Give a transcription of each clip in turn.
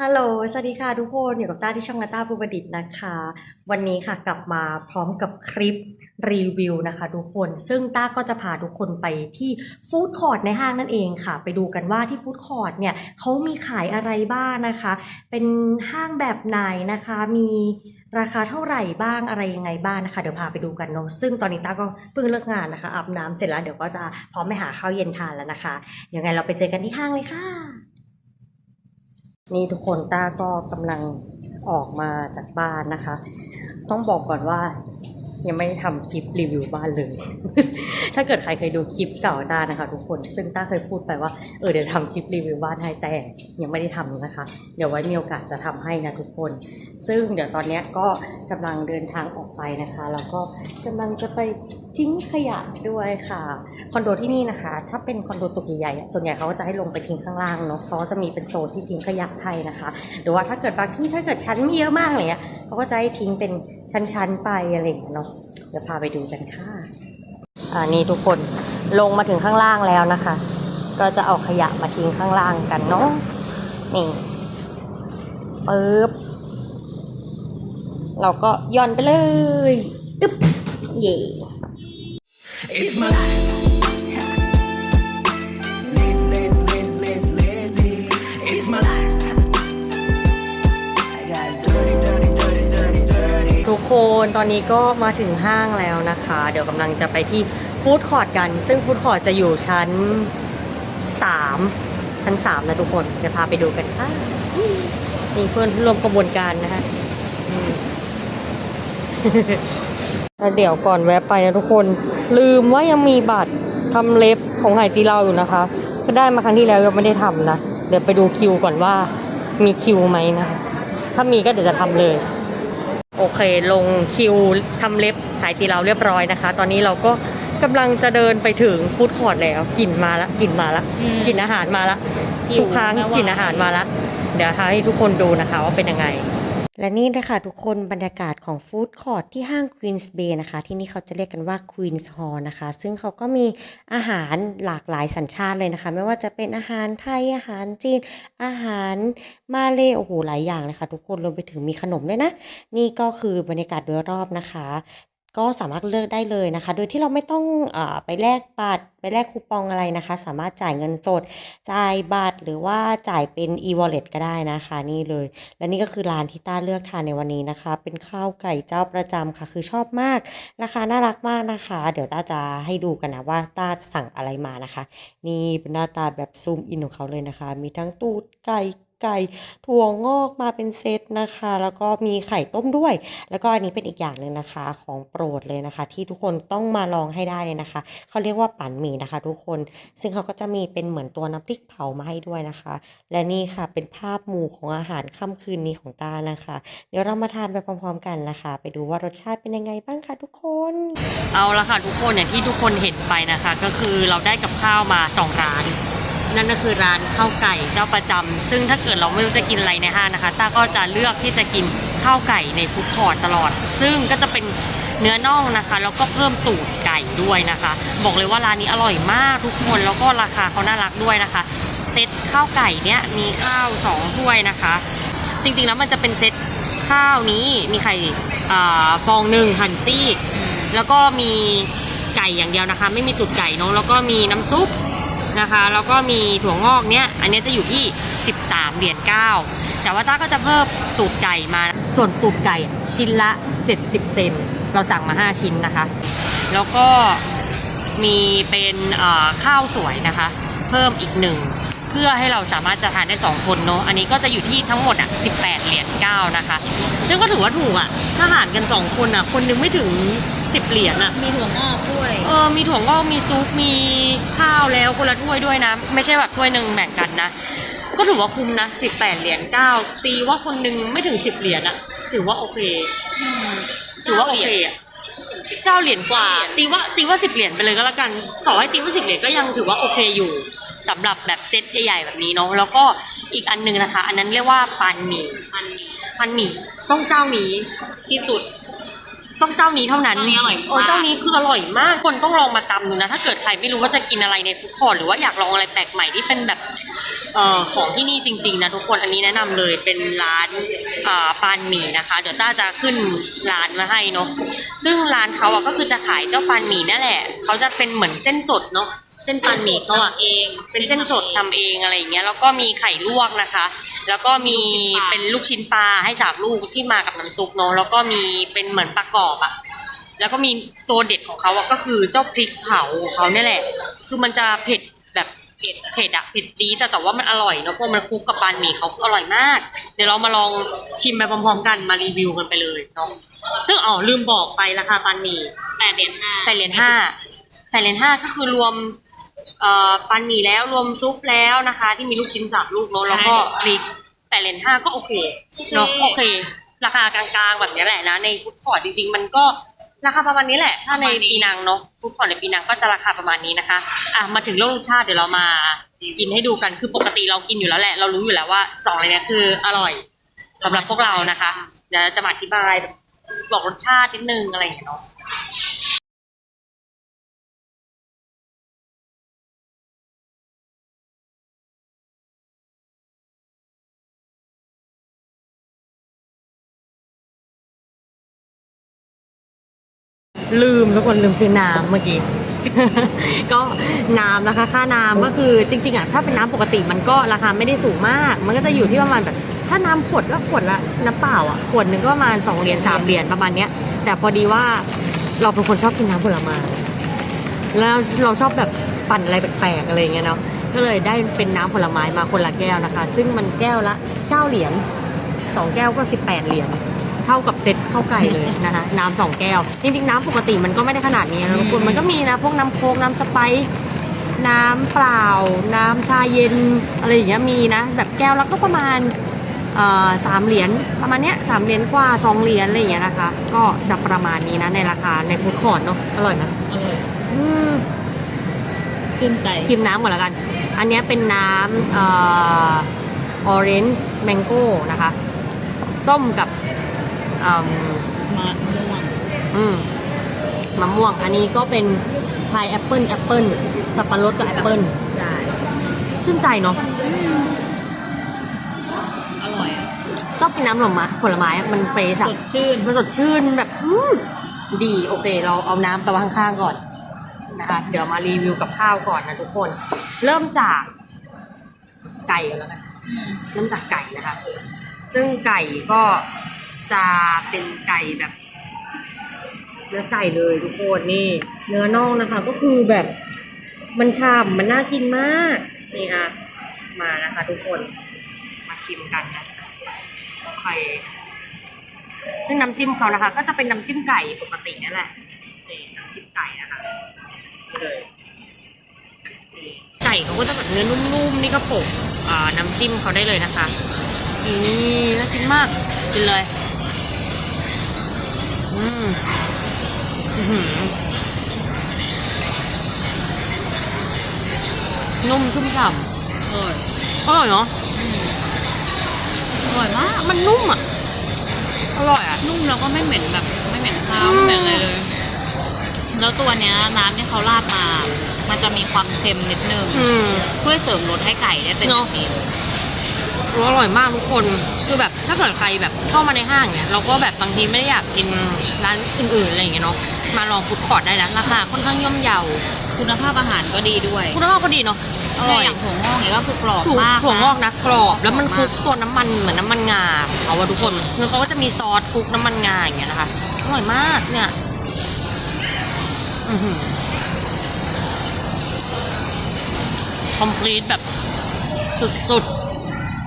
ฮัลโหล สวัสดีค่ะทุกคน อยู่กับต้าที่ช่องนาต้าภูประดิษฐ์นะคะ วันนี้ค่ะกลับมาพร้อมกับคลิปรีวิวนะคะทุกคน ซึ่งต้าก็จะพาทุกคนไปที่ฟู้ดคอร์ทในห้างนั่นเองค่ะ ไปดูกันว่าที่ฟู้ดคอร์ทเนี่ยเขามีขายอะไรบ้างนะคะ เป็นห้างแบบไหนนะคะ มีราคาเท่าไหร่บ้างอะไรยังไงบ้างนะคะ เดี๋ยวพาไปดูกันเนาะซึ่งตอนนี้ต้าก็เพิ่งเลิกงานนะคะอาบน้ำเสร็จแล้วเดี๋ยวก็จะพร้อมไปหาข้าวเย็นทานแล้วนะคะยังไงเราไปเจอกันที่ห้างเลยค่ะ นี่ทุกคนต้าก็กำลังออกมาจากบ้านนะคะ ต้องบอกก่อนว่ายังไม่ทำคลิปรีวิวบ้านเลย ถ้าเกิดใครเคยดูคลิปเก่าต้านะคะ ทุกคน ซึ่งต้าเคยพูดไปว่า เออเดี๋ยวทำคลิปรีวิวบ้านให้แต่ยังไม่ได้ทำนะคะ เดี๋ยวไว้มีโอกาสจะทำให้นะทุกคน ซึ่งเดี๋ยวตอนนี้ก็กำลังเดินทางออกไปนะคะ แล้วก็กำลังจะไป ทิ้งขยะด้วยค่ะคอนโดที่นี่นะคะ ถ้าเป็นคอนโดตึกใหญ่ๆส่วนใหญ่เขาก็จะให้ลงไปทิ้งข้างล่างเนาะเขาจะมีเป็นโซนที่ทิ้งขยะให้นะคะหรือว่าถ้าเกิดบางที่ถ้าเกิดชั้นไม่เยอะมากอะไรเงี้ยเขาก็จะให้ทิ้งเป็นชั้นๆไปอะไรอย่างเงี้ยเนาะเดี๋ยวพาไปดูกันค่ะอ่านี่ทุกคนลงมาถึงข้างล่างแล้วนะคะ ก็จะเอาขยะมาทิ้งข้างล่างกันเนาะนี่ปึ๊บเราก็ย่อนไปเลยตึ๊บเย่ It's my life. Lazy, lazy, lazy, lazy, lazy. It's my life. I got dirty, dirty, dirty, dirty, dirty. ทุกคนตอนนี้ก็มาถึงห้างแล้วนะคะ เดี๋ยวกำลังจะไปที่ฟู้ดคอร์ทกัน ซึ่งฟู้ดคอร์ทจะอยู่ชั้น 3 ชั้น 3 นะทุกคนเดี๋ยวพาไปดูกันค่ะนี่เพื่อนร่วมกระบวนการนะคะ แล้วเดี๋ยวก่อนแวะไปนะทุกคน ลืมว่ายังมีบัตรทำเล็บของไหตีเราอยู่นะคะ ก็ได้มาครั้งที่แล้วยังไม่ได้ทำนะ เดี๋ยวไปดูคิวก่อนว่ามีคิวไหมนะคะ ถ้ามีก็เดี๋ยวจะทำเลย โอเคลงคิวทำเล็บขายตีเราเรียบร้อยนะคะ ตอนนี้เราก็กำลังจะเดินไปถึงฟู้ดคอร์ทแล้วกลิ่นมาละกลิ่นมาละอืมกลิ่นอาหารมาละหิวทุกครั้งนะว่ะกลิ่นอาหารมาละเดี๋ยวให้ทุกคนดูนะคะว่าเป็นยังไง และนี่นะคะทุกคนบรรยากาศของฟู้ดคอร์ทที่ห้าง Queens Bay นะคะ ที่นี่เขาจะเรียกกันว่า Queens Hall นะคะ ซึ่งเขาก็มีอาหารหลากหลายสัญชาติเลยนะคะ ไม่ว่าจะเป็นอาหารไทย อาหารจีน อาหารมาเลโอ้โหหลายอย่างเลยค่ะทุกคนรวมไปถึงมีขนมด้วยนะ นี่ก็คือบรรยากาศโดยรอบนะคะ ก็สามารถเลือกได้เลยนะคะ โดยที่เราไม่ต้องอไปแลกบัตรไปแลกคูปองอะไรนะคะ สามารถจ่ายเงินสด จ่ายบัตรหรือว่าจ่ายเป็น e-wallet ก็ได้นะคะนี่เลย และนี่ก็คือร้านที่ต้าเลือกทานในวันนี้นะคะ เป็นข้าวไก่เจ้าประจำค่ะ คือชอบมาก ราคาน่ารักมากนะคะ เดี๋ยวต้าจะให้ดูกันนะว่าต้าสั่งอะไรมานะคะ นี่เป็นหน้าตาแบบซูมอินของเขาเลยนะคะ มีทั้งตูดไก่ ไก่ถั่วงอกมาเป็นเซตนะคะ แล้วก็มีไข่ต้มด้วย แล้วก็อันนี้เป็นอีกอย่างหนึ่งนะคะของโปรดเลยนะคะ ที่ทุกคนต้องมาลองให้ได้เลยนะคะเขาเรียกว่าปั่นหมี่นะคะ ทุกคน ซึ่งเขาก็จะมีเป็นเหมือนตัวน้ำพริกเผามาให้ด้วยนะคะ และนี่ค่ะเป็นภาพหมู่ของอาหารค่ำคืนนี้ของตานะคะ เดี๋ยวเรามาทานไปพร้อม ๆ กันนะคะ ไปดูว่ารสชาติเป็นยังไงบ้างคะทุกคน เอาละค่ะทุกคนอย่างที่ทุกคนเห็นไปนะคะ ก็คือเราได้กับข้าวมาสองร้าน นั่นก็คือร้านข้าวไก่เจ้าประจำซึ่งถ้าเกิดเราไม่รู้จะกินอะไรในห้างนะคะต้าก็จะเลือกที่จะกินข้าวไก่ในฟู้ดคอร์ทตลอด ซึ่งก็จะเป็นเนื้อน่องนะคะ แล้วก็เพิ่มตูดไก่ด้วยนะคะ บอกเลยว่าร้านนี้อร่อยมากทุกคนแล้วก็ราคาเขาน่ารักด้วยนะคะ เซตข้าวไก่เนี้ยมีข้าวสองถ้วยนะคะ จริงๆแล้วมันจะเป็นเซตข้าวนี้มีไข่ฟองหนึ่งหั่นซีกแล้วก็มีไก่อย่างเดียวนะคะ ไม่มีตูดไก่เนอะแล้วก็มีน้ำซุป นะคะ แล้วก็มีถั่วงอกเนี้ย อันนี้จะอยู่ที่ 13 เหรียญ9แต่ว่าต้าก็จะเพิ่มตูดไก่มา ส่วนตูดไก่ชิ้นละ 70 เซน เราสั่งมา 5 ชิ้นนะคะ แล้วก็มีเป็นข้าวสวยนะคะ เพิ่มอีกหนึ่งเพื่อให้เราสามารถจะทานได้ 2 คนเนาะ อันนี้ก็จะอยู่ที่ทั้งหมดอะ 18 เหรียญ9นะคะ ซึ่งก็ถือว่าถูกอะ ถ้าหารกัน 2 คนอะ คนหนึงไม่ถึง 10 เหรียญอะ มีถั่วงอก วยเออมีถั่วงอกมีซุปมีข้าวแล้วคนละถ้วยด้วยนะ ไม่ใช่แบบถ้วยหนึ่งแบ่งกันนะ ก็ถือว่าคุ้มนะ18เหรียญ9ตีว่าคนหนึงไม่ถึง10เหรียญอะถือว่าโอเคถือว่าโอเคอะเก้าเหรียญกว่า ตีว่าตีว่าสิบเหรียญไปเลยก็แล้วกันต่อให้ตีว่าสิบเหรียญก็ยังถือว่าโอเคอยู่สำหรับแบบเซตใหญ่ๆแบบนี้เนาะแล้วก็อีกอันหนึงนะคะ อันนั้นเรียกว่าปันหมี่อันนี้พันหมี่ต้องเจ้านี้ที่สุด ต้องเจ้านี้เท่านั้นเจ้านี้อร่อยมาก โอ้เจ้านี้คืออร่อยมาก คนต้องลองมาตำดูนะ ถ้าเกิดใครไม่รู้ว่าจะกินอะไรในฟู้ดคอร์ทหรือว่าอยากลองอะไรแปลกใหม่ที่เป็นแบบเอ่อของที่นี่จริง ๆ นะทุกคนอันนี้แนะนำเลยเป็นร้านอ่าปานหมี่นะคะ เดี๋ยวต้าจะขึ้นร้านมาให้เนาะซึ่งร้านเขาอะก็คือจะขายเจ้าปานหมี่นั่นแหละเขาจะเป็นเหมือนเส้นสดเนาะเส้นปานหมี่เขาอะเอง เป็นเส้นสดทำเองอะไรอย่างเงี้ยแล้วก็มีไข่ลวกนะคะ แล้วก็มีเป็นลูกชิ้นปลาให้สามลูกที่มากับน้ำซุปเนาะแล้วก็มีเป็นเหมือนปลากรอบอะแล้วก็มีตัวเด็ดของเขาอะก็คือเจ้าพริกเผาของเขาเนี่ยแหละ คือมันจะเผ็ดแบบเผ็ดเผ็ดอะเผ็ดจี๊ดแต่แต่ว่ามันอร่อยเนอะเพราะมันคลุกกับบานหมี่เขาคืออร่อยมาก เดี๋ยวเรามาลองชิมไปพร้อมๆกันมารีวิวกันไปเลยเนาะซึ่งอ๋อลืมบอกไปราคาบานหมี่แปดเหรียญห้าแปดเหรียญห้าแปดเหรียญห้าก็คือรวมเอ่อ ปันหมี่แล้วรวมซุปแล้วนะคะ ที่มีลูกชิ้นสามลูกเนอะแล้วก็พริกแปดเหรียญห้าก็โอเคเนาะโอเค ราคากลางๆแบบนี้แหละนะในฟุตคอร์ทจริง ๆ มันก็ราคาประมาณนี้แหละ ถ้าในปีนังเนาะฟุตคอร์ทในปีนังก็จะราคาประมาณนี้นะคะอะมาถึงเรื่องรสชาติเดี๋ยวเรามากินให้ดูกันคือปกติเรากินอยู่แล้วแหละ เรารู้อยู่แล้วว่าสองอะไรเนี้ยคืออร่อยสำหรับพวกเรานะคะเดี๋ยวจะมาอธิบายบอกรสชาตินิดนึงอะไรอย่างเงี้ยเนาะ ลืมทุกคนลืมซื้อน้ำเมื่อกี้ ก็น้ำนะคะ ค่าน้ำก็คือจริงๆอะถ้าเป็นน้ำปกติมันก็ราคาไม่ได้สูงมาก มันก็จะอยู่ที่ประมาณแบบถ้าน้ำขวดก็ขวดละน้ำเปล่าอะขวดหนึ่งก็ประมาณสองเหรียญสามเหรียญประมาณเนี้ย แต่พอดีว่าเราเป็นคนชอบกินน้ำผลไม้แล้วเราชอบแบบปั่นอะไรแปลกๆอะไรเงี้ยเนาะก็เลยได้เป็นน้ำผลไม้มาคนละแก้วนะคะ ซึ่งมันแก้วละเก้าเหรียญสองแก้วก็สิบแปดเหรียญ เท่ากับเซ็ตข้าวไก่เลยนะคะน้ำสองแก้ว จริงๆ น้ำปกติมันก็ไม่ได้ขนาดนี้นะทุกคนมันก็มีนะพวกน้ำโค้กน้ำสไปซ์น้ำเปล่า น้ำชาเย็นอะไรอย่างเงี้ยมีนะ แบบแก้วแล้วก็ประมาณเอ่อสามเหรียญประมาณเนี้ยสามเหรียญกว่าสองเหรียญอะไรอย่างเงี้ยนะคะ ก็จะประมาณนี้นะในราคาในฟู้ดคอร์ทเนาะอร่อยนะอร่อยอืมชื่นใจชิมน้ำก่อนละกัน อันเนี้ยเป็นน้ำเออเรนจ์แมงโก้นะคะ ส้มกับ อืมมาม่วงอืมมะม่วง อันนี้ก็เป็นพายแอปเปิลแอปเปิลสับปะรดกับแอปเปิลได้ชื่นใจเนาะอร่อยอะชอบกินน้ำผลไม้ผลไม้อะมันเฟรชสอะดชื่น มันสดชื่นแบบอืมดีโอเค เราเอาน้ำไปวางข้างๆก่อนนะคะเดี๋ยวมารีวิวกับข้าวก่อนนะทุกคน เริ่มจากไก่ก่อนแล้วกัน เริ่มจากไก่นะคะ ซึ่งไก่ก็ จะเป็นไก่แบบ เนื้อไก่เลยทุกคนนี่ เนื้อน่องนะคะ ก็คือแบบมันฉ่ำมันน่ากินมาก นี่อะ มานะคะ ทุกคนมาชิมกันนะโอเคซึ่งน้ำจิ้มเขานะคะ ก็จะเป็นน้ำจิ้มไก่ปกตินั่นแหละนี่น้ำจิ้มไก่นะคะเลยไก่เขาก็จะแบบเนื้อนุ่มๆนี่ก็โปะน้ำจิ้มเขาได้เลยนะคะ นี่น่ากินมาก กินเลย อืมอื้อหือนุ่มชุ่มฉ่อร่อยำอร่อยเนาะอร่อยมาก มันนุ่มอะ อร่อยอะ นุ่มแล้วก็ไม่เหม็นแบบ ไม่เหม็นข้าวอืมไม่เหม็นอะไรเลย แล้วตัวเนี้ยน้ำที่เขาราดมา มันจะมีความเค็มนิดนึงอืมเพื่อเสริมรสให้ไก่ได้เป็นเนแบอะบนี้ อร่อยมากทุกคน คือแบบถ้าเกิดใครแบบเข้ามาในห้างเนี่ย เราก็แบบบางทีไม่ได้อยากกินร้านอื่นๆอะไรอย่างเงี้ยเนาะ มาลองฟูดคอร์ทได้นะราคาค่อนข้างย่อมเยา คุณภาพอาหารก็ดีด้วยคุณภาพก็ดีเนาะ อร่อย อย่างถั่วงอกเนี่ยก็คือกรอบถั่วมากถั่วงอกนะกรอบ แล้วมันกครลุอบกมากตัวน้ำมันเหมือนน้ำมันงาเอาว่าทุกคนแล้วเขาก็จะมีซอสคลุกน้ำมันงาอย่างเงี้ยนะคะ อร่อยมากเนี่ย อือหือคอมพลีทแบบสุดๆ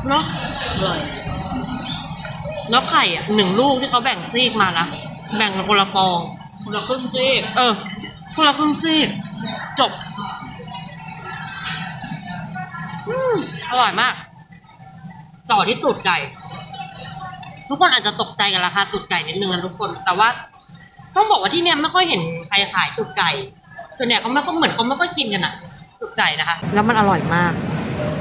เนาะอร่อยแล้วไข่อะหนึ่งลูกที่เขาแบ่งซีกมานะแบ่งกันคนละฟอง คนละครึ่งซีกเออคนละครึ่งซีกจบอืมอร่อยมาก ต่อที่ตูดไก่ ทุกคนอาจจะตกใจกับราคาตูดไก่นิดนึงนะทุกคน แต่ว่า ต้องบอกว่าที่เนี่ยไม่ค่อยเห็นใครขายตูดไก่ ส่วนใหญ่เขาไม่ก็เหมือนเขาไม่ค่อยกินกันอะตูดไก่นะคะ แล้วมันอร่อยมาก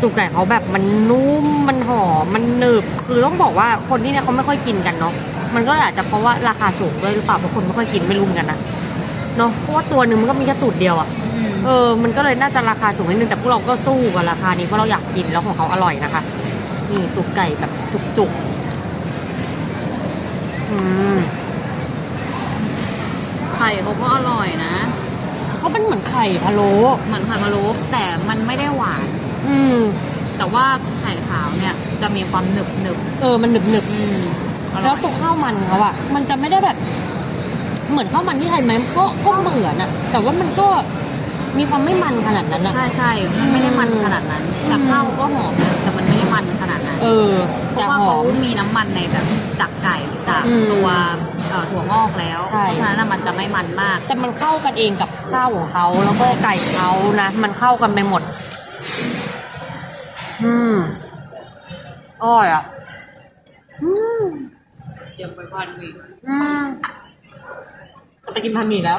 ตูดไก่เขาแบบมันนุ่มมันหอมมันหนึบคือต้องบอกว่าคนที่เนี่ยเขาไม่ค่อยกินกันเนาะมันก็อาจจะเพราะว่าราคาสูงด้วยหรือเปล่าเพราะคนไม่ค่อยกินไม่รู้เหมือนกันนะเนาะเพราะว่าตัวหนึ่งมันก็มีแค่ตูดเดียวอะอืมเออ มันก็เลยน่าจะราคาสูงนิดนึงแต่พวกเราก็สู้กับราคานี้เพราะเราอยากกินแล้วของเขาอร่อยนะคะนี่ตุกไก่แบบจุกๆอืมไข่เขาก็อร่อยนะเขาเป็นเหมือนไข่พะโล้เหมือนไข่พะโล้แต่มันไม่ได้หวาน อืม แต่ว่าไข่ขาวเนี่ยจะมีความหนึบหนึบเออมันหนึบหนึบๆอืมอๆร่แล้อวยตัวข้าวมันเขาอะมันจะไม่ได้แบบ เหมือนข้าวมันที่ไทยไหมก็ก็เหมือนอะแต่ว่ามันก็มีความไม่มันขนาดนั้นอะ ใช่ใช่มันไม่ได้มันขนาดนั้นแต่อืม ข้าวก็หอมนะแต่มันไม่ได้มันขนาดนั้น เออเพจะราะว่าหอเขาม มีน้ำมันในแบบจากไก่จากอืมตัวเอ่อถั่วงอกแล้วใช่เพราะฉะนั้นน่ะมันจะไม่มันมาก แต่มันเข้ากันเองกับข้าวของเขาแล้วก็ไก่เขานะ มันเข้ากันไปหมด อืมอร่อยอะ อืมเดี๋ยวไปพันมีอืมจะกินพันหมี่แล้ว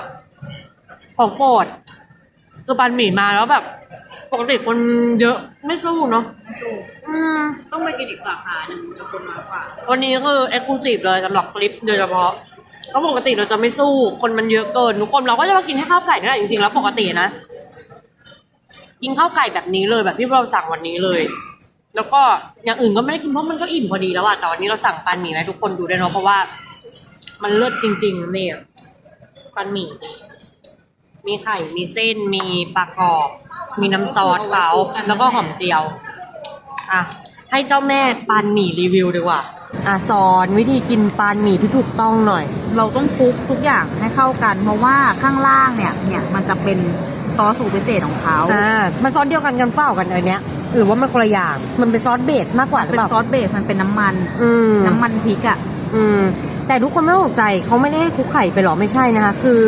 ของโปรดคือพันหมี่มาแล้วแบบปกติคนเยอะไม่สู้เนาะอืมต้องไปกินอีกสาขาหนึ่งจะคนมากกว่า วันนี้คือเอ็กซ์คลูซีฟเลยสำหรับคลิปโดยเฉพาะเพราะปกติเราจะไม่สู้คนมันเยอะเกินทุกคนเราก็จะมากินแค่ข้าวไก่นี่แหละจริงๆแล้วปกตินะ กินข้าวไก่แบบนี้เลยแบบที่เราสั่งวันนี้เลย แล้วก็อย่างอื่นก็ไม่ได้กินเพราะมันก็อิ่มพอดีแล้วอะแต่วันนี้เราสั่งปันหมี่ให้ทุกคนดูได้เนาะเพราะว่า มันเลิศจริงๆนี่ปันหมี่มีไข่ มีเส้น มีปลากรอบ มีน้ำซอสเขาแล้วก็หอมเจียว อะ ให้เจ้าแม่ปานหมี่รีวิวดีกว่า อะสอนวิธีกินปานหมี่ที่ถูกต้องหน่อย เราต้องคลุกทุกอย่างให้เข้ากัน เพราะว่าข้างล่างเนี่ย เนี่ยมันจะเป็น ซอสสูตรพิเศษของเขาอ่ามันซอสเดียวกันกันเปล่ากันอันเนี้ยหรือว่ามันคนละอย่างมันเป็นซอสเบสมากกว่าหรือเป็นเปล่าซอสเบสมันเป็นน้ำมัน อืมน้ำมันพริกอะ อืมแต่ทุกคนไม่ต้องตกใจเขาไม่ได้ให้คลุกไข่ไปหรอไม่ใช่นะคะ คือ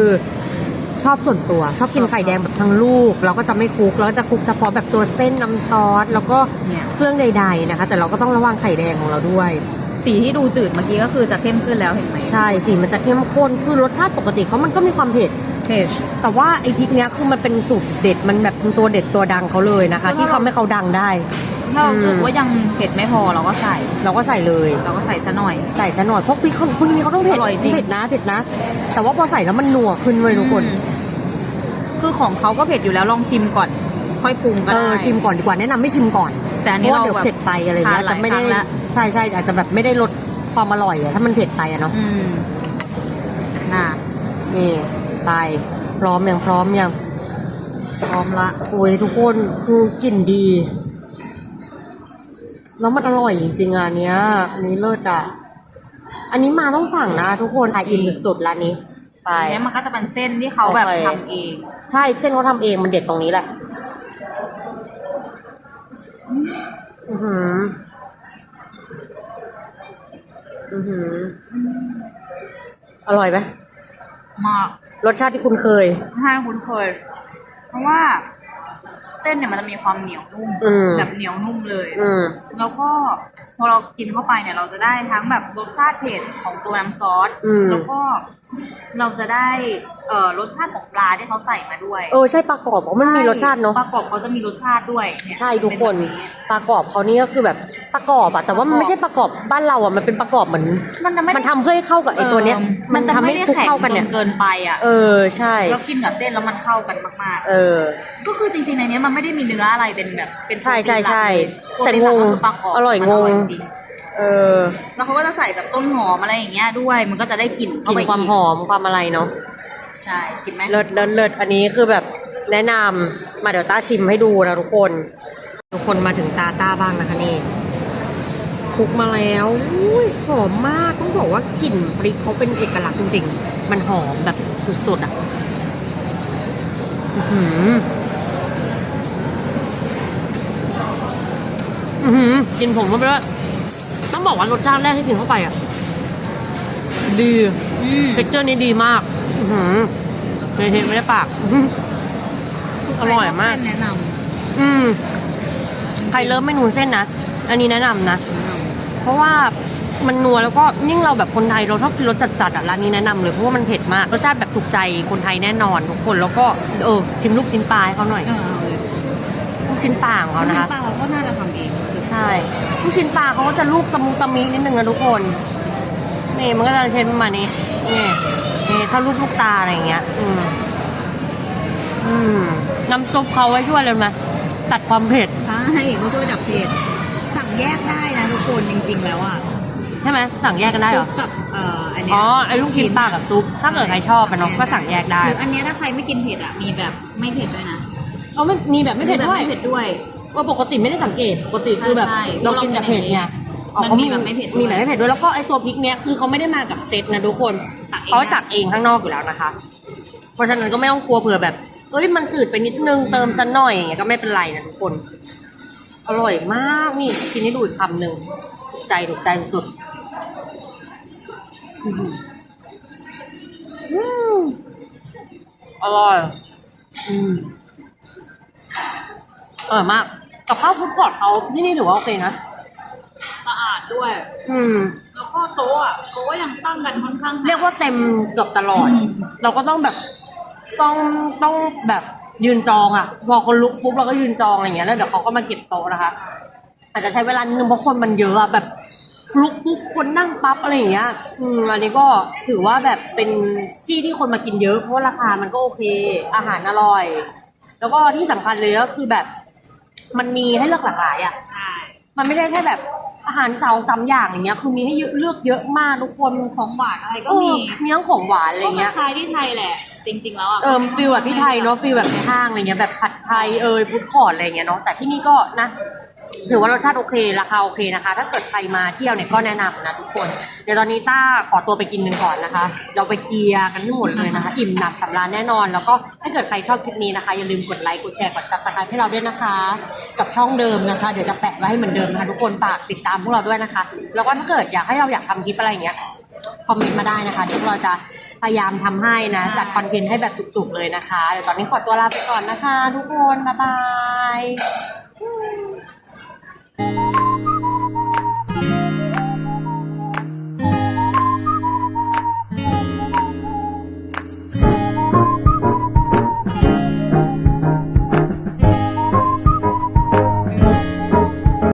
ชอบส่วนตัว ชอบกินไข่แดงแบบทั้งลูกเราก็จะไม่คลุกเราก็จะคลุกเฉพาะแบบตัวเส้นน้ำซอสแล้วก็เนี่ย เครื่องใด ๆนะคะ แต่เราก็ต้องระวังไข่แดงของเราด้วย สีที่ดูจืดเมื่อกี้ก็คือจะเข้มขึ้นแล้วเห็นไหม ใช่สีมันจะเข้มข้นคือรสชาติปกติเขามันก็มีความเผ็ด เผ็ดแต่ว่าไอ้พริกเนี้ยคือมันเป็นสูตรเด็ดมันแบบเป็นตัวเด็ดตัวดังเขาเลยนะคะ ที่ทำให้เขาดังได้ ถ้าเรารู้สึกอืมว่ายังเผ็ดไม่พอเราก็ใส่ เราก็ใส่เลย เราก็ใส่ซะหน่อย ใส่ซะหน่อยเพราะพริกเขาพริกนี้เขาต้องเผ็ดอร่อยจริง เผ็ดนะเผ็ดนะ แต่ว่าพอใส่แล้วมันนัวขึ้นเว้ยทุกคน อืมคือของเขาก็เผ็ดอยู่แล้วลองชิมก่อน ค่อยปรุงก็เอได้อชิมก่อนดีกว่าแนะนำไม่ชิมก่อนแต่อันเพนี้ราะว่าเราเดี๋ยวแบบ เผ็ดไปอะไรเงี้ยทานหลายจะไม่ได้ครั้งละ ใช่ใช่อาจจะแบบไม่ได้ลดความอร่อยอะถ้ามันเผ็ดไปอะเนาะอืมน่ะนี่ ไป พร้อมยังพร้อมยังพร้อมละโอ้ยทุกคนคือกลิ่นดี แล้วมันอร่อยจริงๆอะอันเนี้ยอันนี้เลิศอะ อันนี้มาต้องสั่งนะทุกคนถ่ายอินสุดๆร้านนี้ ไปอันนี้มันก็จะเป็นเส้นที่เขาแบบโอเค ทำเองใช่เส้นเขาทำเองมันเด็ดตรงนี้แหละ อือหือ อือหือ อร่อยไหม มากรสชาติที่คุณเคย ถ้าคุ้นเคย เพราะว่าเส้นเนี่ยมันจะมีความเหนียวนุ่มอืม แบบเหนียวนุ่มเลย อืม แล้วก็พอเรากินเข้าไปเนี่ย เราจะได้ทั้งแบบรสชาติเผ็ดของตัวน้ำซอสอืม แล้วก็เราจะได้เอ่อรสชาติของปลาที่เขาใส่มาด้วยเออใช่ปลากรอบเพราะมันมีรสชาติเนาะ ปลากรอบเขาจะมีรสชาติด้วยเยใช่ทุกคนเป็แบบปลากรอบเขานี่ก็คือแบบ ปลากรอบอะแต่ว่ามันไม่ใช่ปลากรอบบ้านเราอะมันเป็นปลากรอบเหมือนมันจะไม่มันทำเพื่อให้เข้ากับไอ้ตัวเนี้ยเออมันจะทำให้ไม่ได้คลุกแข็งเข้ากันเนี่ย จเกินไปอะเออใช่ แล้วกินกับเส้นแล้วมันเข้ากันมากเออ ๆ ก็คือจริงๆในเนี้ยมันไม่ได้มีเนื้ออะไรเป็นแบบเป็นใช่ใช่ใช่โปรแต่ตีนหลักงงเลยโปรตีนหลักก็คือปลากรอบอร่อยมันงง จริงเออแล้วเขาก็จะใส่แบบต้นหอมอะไรอย่างเงี้ยด้วย มันก็จะได้กลิ่นกเข้าลิ่ไปนความหอมความอะไรเนาะใช่กินไหมเลิศเลิศเลิศอันนี้คือแบบแนะนำมาเดี๋ยวต้าชิมให้ดูนะทุกคน ทุกคนมาถึงตาต้าบ้างนะคะนี่ค ลุกมาแล้วอุ้ยหอมมากต้องบอกว่ากลิ่นพริกเขาเป็นเอกลักษณ์จริงๆ มันหอมแบบสุดๆอะอื้อหืออือหือกินผมเข้าไปด้วยต้องบอกว่ารสชาติแรกที่กินเข้าไปอะ ดีอืมเท็กเจอร์นี้ดีมากอื้อหือเฮ้ยๆไม่ได้ปากอื้อหืออร่อยมากเส้นแนะนอืมใครเริ่มเมนูเส้นนะ อันนี้แนะนำนะ เพราะว่ามันนัวแล้วก็ยิ่งเราแบบคนไทยเราชอบกินรสจัดๆอะร้านนี้แนะนำเลยเพราะว่ามันเผ็ดมากรสชาติแบบถูกใจคนไทยแน่นอนทุกคนแล้วก็เออชิมลูกชิ้นปลาให้เขาหน่อยำลูกชิ้นปลาของเขานะคะปลาเราก็น่าจะทำเองใช่ลูกชิ้นปลาเขาก็จะลูกตะมุตะมินิดนึงนะทุกคนนี่มันก็จะเป็นประมาณนี้นี่นี่ถ้าลูกลูกตาอะไรอย่างเงี้ยอืมอืมน้ำซุปเขาไว้ช่วยเลยไหมตัดความเผ็ดใช่เขาช่วยดับเผ็ดสั่ง แยกได้นะทุกคนจริง ๆ แล้วอะใช่ไหมสั่งแยกกันได้เหรอซุปกับเอ่ออันเนี้ยอ๋อไอ้ลูกชิ้นปลากับซุป ถ้าเกิดใครชอบอะเนาะก็สั่งแยกได้หรืออันเนี้ยถ้าใครไม่กินเผ็ดอะมีแบบไม่เผ็ดด้วยนะเขาไม่มีแบบไม่เผ็ดแบบด้วย ไม่เผ็ดด้วย ว่าปกติไม่ได้สังเกต ปกติคือแบบใช่เรากินแต่เผ็ดไงอ๋อมันเขามีแบบไม่เผ็ดด้วย มีแบบไม่เผ็ดด้วยแล้วก็ไอ้ตัวพริกเนี้ยคือเขาไม่ได้มากับเซตนะทุกคนตักเองเขาตักเองข้างนอกอยู่แล้วนะคะ เพราะฉะนั้นก็ไม่ต้องกลัวเผื่อแบบเอ้ยมันจืดไปนิดนึงเติมสักหน่อยอย่างเงี้ยก็ไม่เป็นไรนะทุกคน อร่อยมากนี่กินให้ดูอีกคำหนึ่งถูกใจถูกใจสุดอื้อหืออืมอร่อยอืมอร่อยมากกับข้าวฟุตคอร์ทเขาที่นี่ถือว่าโอเคนะสะอาดด้วย อืม แล้วก็โต๊ะอะโต๊ะก็ยังตั้งกันค่อนข้างเรียกว่าเต็มเกือบตลอด เราก็ต้องแบบต้องต้องแบบ ยืนจองอะ พอคนลุกปุ๊บเราก็ยืนจองอะไรอย่างเงี้ยแล้วเดี๋ยวเขาก็มาเก็บโต๊ะนะคะ อาจจะใช้เวลานิดนึงเพราะคนมันเยอะอะแบบลุกปุ๊บคนนั่งปั๊บอะไรอย่างเงี้ย อืมอันนี้ก็ถือว่าแบบเป็นที่ที่คนมากินเยอะเพราะว่าราคามันก็โอเค อาหารอร่อย แล้วก็ที่สำคัญเลยก็คือแบบ มันมีให้เลือกหลากหลายอะใช่มันไม่ได้แค่แบบ อาหารเสาสามอย่างอย่างเงี้ยคือมีให้เลือกเยอะมากทุกคนของหวานอะไรก็ก็มีมีมีทั้งของหวานอะไรก็เงี้ยคล้ายๆที่ไทยแหละ จริง ๆ แล้วอะ เอิมฟิลแบบที่ไทยเนาะฟิลแบบในห้างอะไรเงี้ยแบบผัดไทยเอยฟุตคอร์ทอะไรเงี้ยเนาะแต่ที่นี่ก็นะ ถือว่ารสชาติโอเค ราคาโอเคนะคะ ถ้าเกิดใครมาเที่ยวเนี่ยก็แนะนำนะทุกคน เดี๋ยวตอนนี้ต้าขอตัวไปกินหนึ่งก่อนนะคะ เราไปเคลียร์กันทั้งหมดเลยนะคะ อิ่มหนำสำราญแน่นอน แล้วก็ถ้าเกิดใครชอบคลิปนี้นะคะ อย่าลืมกดไลค์ กดแชร์ กดซับสไครต์ให้เราด้วยนะคะ กับช่องเดิมนะคะ เดี๋ยวจะแปะไว้ให้เหมือนเดิมนะคะทุกคนฝากติดตามพวกเราด้วยนะคะ แล้วก็ถ้าเกิดอยากให้เราอยากทำคลิปอะไรอย่างเงี้ย คอมเมนต์มาได้นะคะ เดี๋ยวเราจะพยายามทำให้นะ จัดคอนเทนต์ให้แบบจุกๆเลยนะคะ เดี๋ยวตอนนี้ขอตัวลาไปก่อนนะคะ ทุกคน บ๊ายบาย